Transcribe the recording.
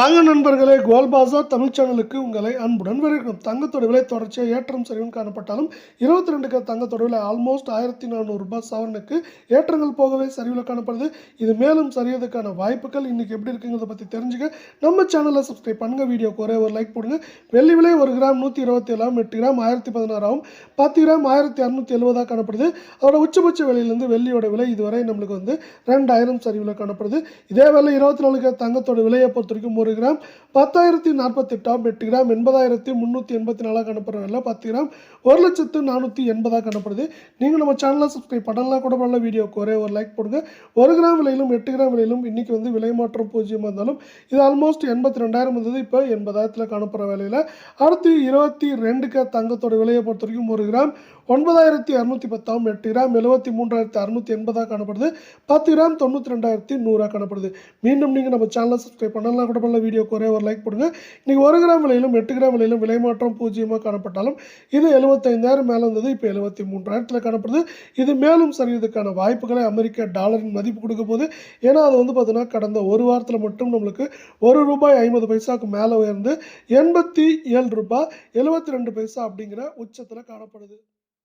வாங்க நண்பர்களே கோல்பாசா தமிழ் சேனலுக்கு உங்களை அன்புடன் வரவேற்கும் தங்கத்தோட விலை தொடர்ச்சியாக ஏற்றம் சரிவும் காணப்பட்டாலும் இருபத்தி ரெண்டுக்கு தங்கத்தோட விலை ஆல்மோஸ்ட் ஆயிரத்தி நானூறு ரூபாய் சவரனுக்கு ஏற்றங்கள் போகவே சரிவில் காணப்படுது. இது மேலும் சரியதுக்கான வாய்ப்புகள் இன்னைக்கு எப்படி இருக்குங்கிறத பற்றி தெரிஞ்சுக்க நம்ம சேனலை சப்ஸ்கிரைப் பண்ணுங்கள் வீடியோக்கு ஒரே ஒரு லைக் போடுங்க. வெள்ளி விலை ஒரு கிராம் நூற்றி இருபத்தி ஏழாம் எட்டு கிராம் ஆயிரத்தி பதினாறாவும் பத்து கிராம் ஆயிரத்தி அறுநூற்றி எழுபதாக காணப்படுது. அதோட உச்சபட்ச விலையிலேருந்து வெள்ளியோட விலை இதுவரை நம்மளுக்கு வந்து ரெண்டாயிரம் சரிவில் காணப்படுது. இதே வேலை இருபத்தி நாலுக்கு தங்கத்தோட விலையை பொறுத்த வரைக்கும் ஒரு கிராம் பத்தாயிரத்தி நாற்பத்தெட்டாம் எட்டு கிராம் எண்பதாயிரத்தி முந்நூற்றி எண்பத்தி நாலாக காணப்படுற பத்து கிராம் ஒரு லட்சத்து நானூற்றி எண்பதாக கணப்படுது. நீங்கள் நம்ம சேனலை சப்ஸ்கிரைப் பண்ணலாம் கூட பண்ணல வீடியோக்கு ஒரே ஒரு லைக் போடுங்க. ஒரு கிராம் விலையிலும் எட்டு கிராம் விலையிலும் இன்றைக்கி வந்து விலை மாற்றம் பூஜ்ஜியமாக இருந்தாலும் இது ஆல்மோஸ்ட் எண்பத்தி ரெண்டாயிரம் இருந்தது இப்போ எண்பதாயிரத்தில் காணப்படுற விலையில். அடுத்து இருபத்தி ரெண்டுக்கு தங்கத்தோட விலையை பொறுத்த வரைக்கும் ஒரு கிராம் ஒன்பதாயிரத்தி அறுநூற்றி பத்தாம் எட்டு கிராம் எழுபத்தி மூன்றாயிரத்தி அறுநூற்றி எண்பதாக காணப்படுது. பத்து கிராம் தொண்ணூற்றி ரெண்டாயிரத்தி நூறாக காணப்படுது. மீண்டும் நீங்கள் நம்ம சேனலை சப்ஸ்கிரைப் பண்ணலாம் கூட பண்ணல வீடியோக்கு ஒரே ஒரு லைக் போடுங்க. இன்றைக்கி ஒரு கிராம் விலையிலும் எட்டு கிராம் விலையிலும் விலை மாற்றம் பூஜ்ஜியமாக காணப்பட்டாலும் இது எழுபத்தைந்தாயிரம் மேலே இருந்தது இப்போ எழுபத்தி மூன்றாயிரத்தில் காணப்படுது. இது மேலும் சரியதுக்கான வாய்ப்புகளை அமெரிக்க டாலரின் மதிப்பு கொடுக்க போது ஏன்னா அது வந்து பார்த்தீங்கன்னா கடந்த ஒரு வாரத்தில் மட்டும் நம்மளுக்கு ஒரு ரூபாய் ஐம்பது பைசாவுக்கு மேலே உயர்ந்து எண்பத்தி ஏழு ரூபாய் எழுபத்தி ரெண்டு பைசா அப்படிங்கிற உச்சத்தில் காணப்படுது.